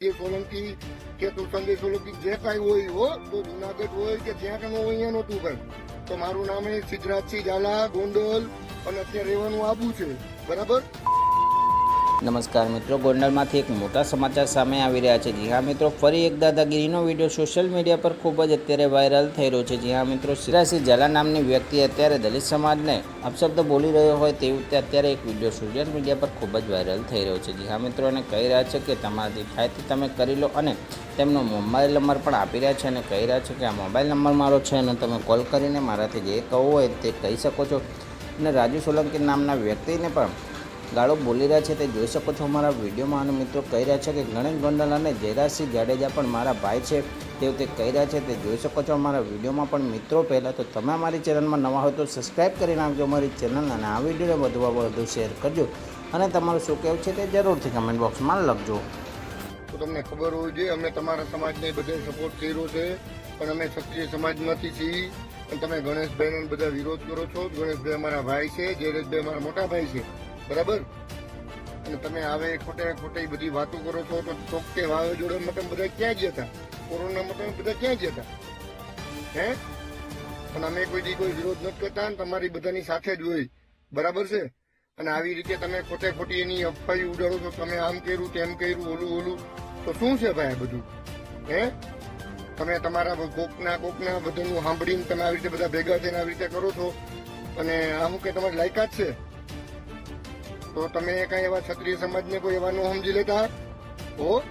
એ સોલંકી કે તું સંજય સોલંકી જે કાંઈ હોય હો, તો જુનાગઢ હોય કે જ્યાં કાંઈ હોય અહીંયા નહોતું ભાઈ તો મારું નામ એ સિદ્ધરાજસિંહ ઝાલા, ગોંડલ અને અત્યારે રહેવાનું આબુ છે. બરાબર? નમસ્કાર મિત્રો, ગોંડલમાંથી એક મોટા સમાચાર સામે આવી રહ્યા છે. જી હા મિત્રો, ફરી એક દાદાગીરીનો વીડિયો સોશિયલ મીડિયા પર ખૂબ જ અત્યારે વાયરલ થઈ રહ્યો છે. જી હા મિત્રો શિરાસિંહ ઝાલા નામની વ્યક્તિ અત્યારે દલિત સમાજને અપશબ્દ બોલી રહ્યો હોય તેવું તે અત્યારે એક વીડિયો સોશિયલ મીડિયા પર ખૂબ જ વાયરલ થઈ રહ્યો છે. જી હા મિત્રો એને કહી રહ્યા છે કે તમારાથી થાય તમે કરી લો અને તેમનો મોબાઈલ નંબર પણ આપી રહ્યા છે અને કહી રહ્યા છે કે આ મોબાઈલ નંબર મારો છે અને તમે કોલ કરીને મારાથી જે કહવું હોય તે કહી શકો છો. અને રાજુ સોલંકી નામના વ્યક્તિને પણ ગાળો બોલી રહ્યા છે, તે જોઈ શકો છો અમારા વિડીયોમાં. અને મિત્રો કહી રહ્યા છે કે ગણેશ ગોંડલ અને જયરાજસિંહ જાડેજા પણ મારા ભાઈ છે. તેઓ તે કહી રહ્યા છે, તે જોઈ શકો છો અમારા વિડીયોમાં. પણ મિત્રો પહેલાં તો તમે અમારી ચેનલમાં નવા હોય તો સબસ્ક્રાઈબ કરી નાખજો અમારી ચેનલ અને આ વિડીયોને વધુમાં વધુ શેર કરજો. અને તમારું શું કહેવું છે તે જરૂરથી કમેન્ટ બોક્સમાં લખજો. તો તમને ખબર હોવી જોઈએ, અમે તમારા સમાજને બધે સપોર્ટ કર્યો છે. પણ અમે ક્ષત્રિય સમાજમાંથી છીએ. તમે ગણેશભાઈને બધા વિરોધ કરો છો. ગણેશભાઈ અમારા ભાઈ છે જયરેશભાઈ અમારા મોટા ભાઈ છે. બરાબર? અને તમે આવે ખોટે ખોટે બધી વાતો કરો છો તો ચોકતે વાવાઝોડામાં તમે બધા ક્યાં ગયા હતા? કોરોનામાં તમે બધા ક્યાં ગયા હતા? હે? પણ અમે કોઈ દી કોઈ વિરોધ નથી કરતા અને તમારી બધાની સાથે જ હોય. બરાબર છે? અને આવી રીતે તમે ખોટે ખોટી એની અફવાઈ ઉડાડો છો, તમે આમ કર્યું, તેમ કર્યું, ઓલું ઓલું. તો શું છે ભાઈ આ બધું? હે? તમે તમારા કોકના કોકના બધાનું સાંભળીને તમે આવી રીતે બધા ભેગા થઈને આવી રીતે કરો છો? અને આ કે તમારી લાયકાત છે? તો તમે કઈ એવા ક્ષત્રિય સમાજને કોઈ એવા ન સમજી લેતા? હો?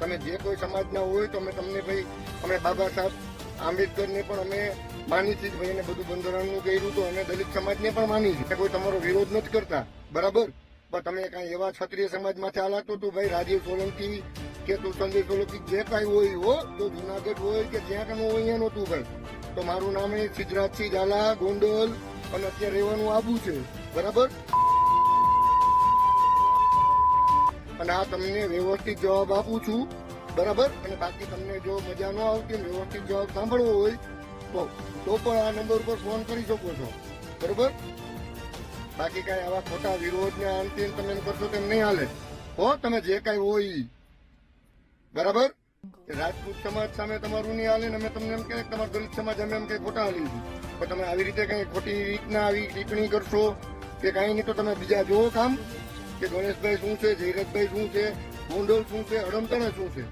તમે જે કોઈ સમાજના હોય તો અમે તમને ભાઈ, અમે બાબા સાહેબ આંબેડકરને પણ અમે માની છીએ ભાઈ એને બધું બંધારણનું કર્યું તો અમે દલિત સમાજને પણ માની છીએ. કોઈ તમારો વિરોધ નથી કરતા. બરાબર? પણ તમે કઈ એવા ક્ષત્રિય સમાજમાંથી હાલાતો તું ભાઈ રાજીવ સોલંકી કે તું સંજય સોલંકી જે કાંઈ હોય, હો? તો જુનાગઢ હોય કે જ્યાં કાંઈ હોય, અહીંયા નહોતું ભાઈ. તો મારું નામ એ સિદ્ધરાજસિંહ ઝાલા ગોંડલ અને અત્યારે રહેવાનું આબુ છે. બરાબર? આ તમને વ્યવસ્થિત જવાબ આપું છું. બરાબર? અને બાકી તમને જો મજા ન આવતી વ્યવસ્થિત જવાબ સાંભળવો હોય, તો તો પણ આ નંબર ઉપર ફોન કરી શકો છો. બરોબર? બાકી કઈ આવા ખોટા વિરોધ ને અંતિમ તમે એમ કરશો તેમ નહીં હાલે. હો, તમે જે કઈ હોય બરાબર? રાજપૂત સમાજ સામે તમારું નહીં હાલે અમે તમને એમ કે તમારા દલિત સમાજ અમે એમ કઈ ખોટા હાલી પણ તમે આવી રીતે કઈ ખોટી રીતના આવી ટિપ્પણી કરશો કે કઈ નહીં તો તમે બીજા જોવો કામ. કે ગણેશભાઈ શું છે જયરાજભાઈ શું છે ગોંડલ શું છે અડમતણા શું છે?